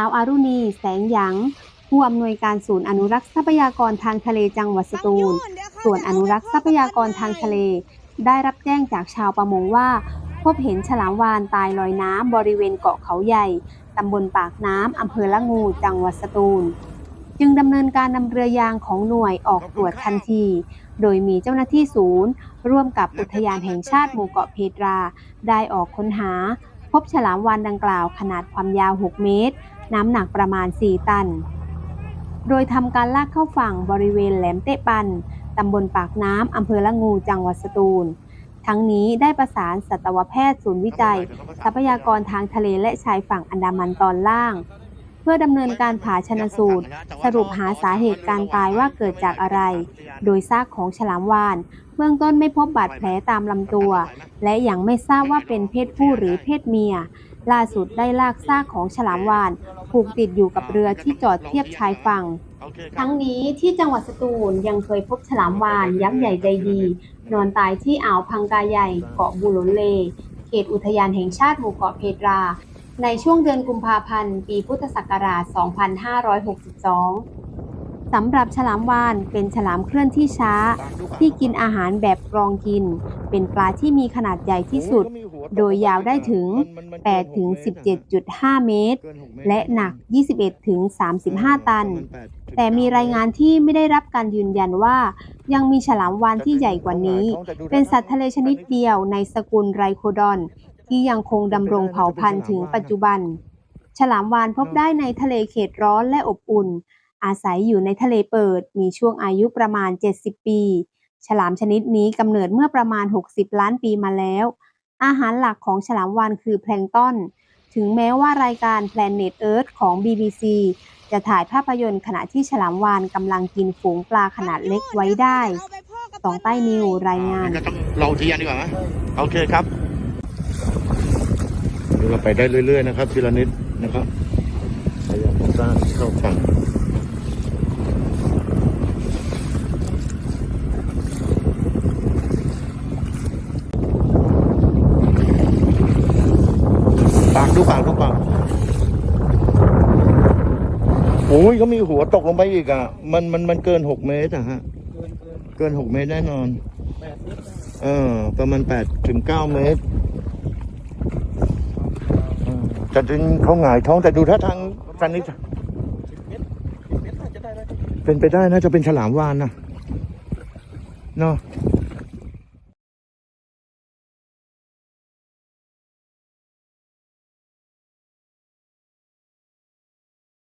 าวอารุณี แสงหยางผู้อำนวยการศูนย์อนุรักษ์ทรัพยากรทางทะเลจังหวัดสตูล ส่วนอนุรักษ์ทรัพยากรทางทะเล ได้รับแจ้งจากชาวประมงว่า พบเห็นฉลามวาฬตายลอยน้ำบริเวณเกาะเขาใหญ่ ตำบลปากน้ำอำเภอละงู จังหวัดสตูล จึงดำเนินการนำเรือยางของหน่วยออกตรวจทันที โดยมีเจ้าหน้าที่ศูนย์ ร่วมกับอุทยานแห่งชาติหมู่เกาะเพตรา ได้ออกค้นหาพบฉลามวาฬดังกล่าวขนาดความยาว 6 เมตร น้ำหนักประมาณ 4 ตัน โดยทำการลากเข้าฝั่งบริเวณแหลมเตะปัน ตำบลปากน้ำ อำเภอละงู จังหวัดสตูล ทั้งนี้ได้ประสานสัตวแพทย์ศูนย์วิจัย ทรัพยากรทางทะเลและชายฝั่งอันดามันตอนล่าง เพื่อดำเนินการผ่าชนสูตร สรุปหาสาเหตุการตายว่าเกิดจากอะไร โดยซากของฉลามวาฬเบื้องต้นไม่พบบาดแผลตามลำตัว และยังไม่ทราบว่าเป็นเพศผู้หรือเพศเมีย ล่าสุดได้ลากซากของฉลามวาฬผูกติดอยู่กับเรือที่จอดเทียบชายฝั่งทั้งนี้ที่จังหวัดสตูลยังเคยพบฉลามวาฬยักษ์ใหญ่ใจดี นอนตายที่อ่าวพังกาใหญ่เกาะบูหลเล เขตอุทยานแห่งชาติหมู่เกาะเพตรา ในช่วงเดือนกุมภาพันธ์ ปีพุทธศักราช 2562 สำหรับฉลามวาฬเป็นฉลามเคลื่อนที่ช้า ที่กินอาหารแบบกรองกิน เป็นปลาที่มีขนาดใหญ่ที่สุด โดยยาวได้ถึง 8 ถึง 17.5 เมตร และหนัก 21 ถึง 35 ตัน แต่มีรายงานที่ไม่ได้รับการยืนยันว่ายังมีฉลามวาฬที่ใหญ่กว่านี้ เป็นสัตว์ทะเลชนิดเดียวในสกุลไรโคดอน ที่ยังคงดำรงเผ่าพันธุ์ถึงปัจจุบัน ฉลามวาฬพบได้ในทะเลเขตร้อนและอบอุ่น อาศัยอยู่ในทะเลเปิด มีช่วงอายุประมาณ 70 ปี ฉลามชนิดนี้กำเนิดเมื่อประมาณ 60 ล้านปีมาแล้ว อาหารหลักของฉลามวาฬคือแพลงต้น ถึงแม้ว่ารายการ Planet Earth ของ BBC จะถ่ายภาพยนตร์ขณะที่ฉลามวาฬกำลังกินฝูงปลาขนาดเล็กไว้ได้สองใต้นิวรายงานก็ต้องลองทีอันดีกว่าไหมโอเคครับ เดี๋ยวเราไปได้เรื่อย ๆ นะครับทีละนิดนะครับพยายามสร้างเข้าฝั่งปากดูปากดูปากโอ้ยเขามีหัวตกลงไปอีกอะ มันมันมันเกินหกเมตรอะฮะ เกินหกเมตรแน่นอน เออประมาณแปดถึงเก้าเมตร เออแต่ถึงเขาหงายท้องแต่ดูท่าทางสันนิษฐานเป็นไปได้น่าจะเป็นฉลามวานนะเนาะ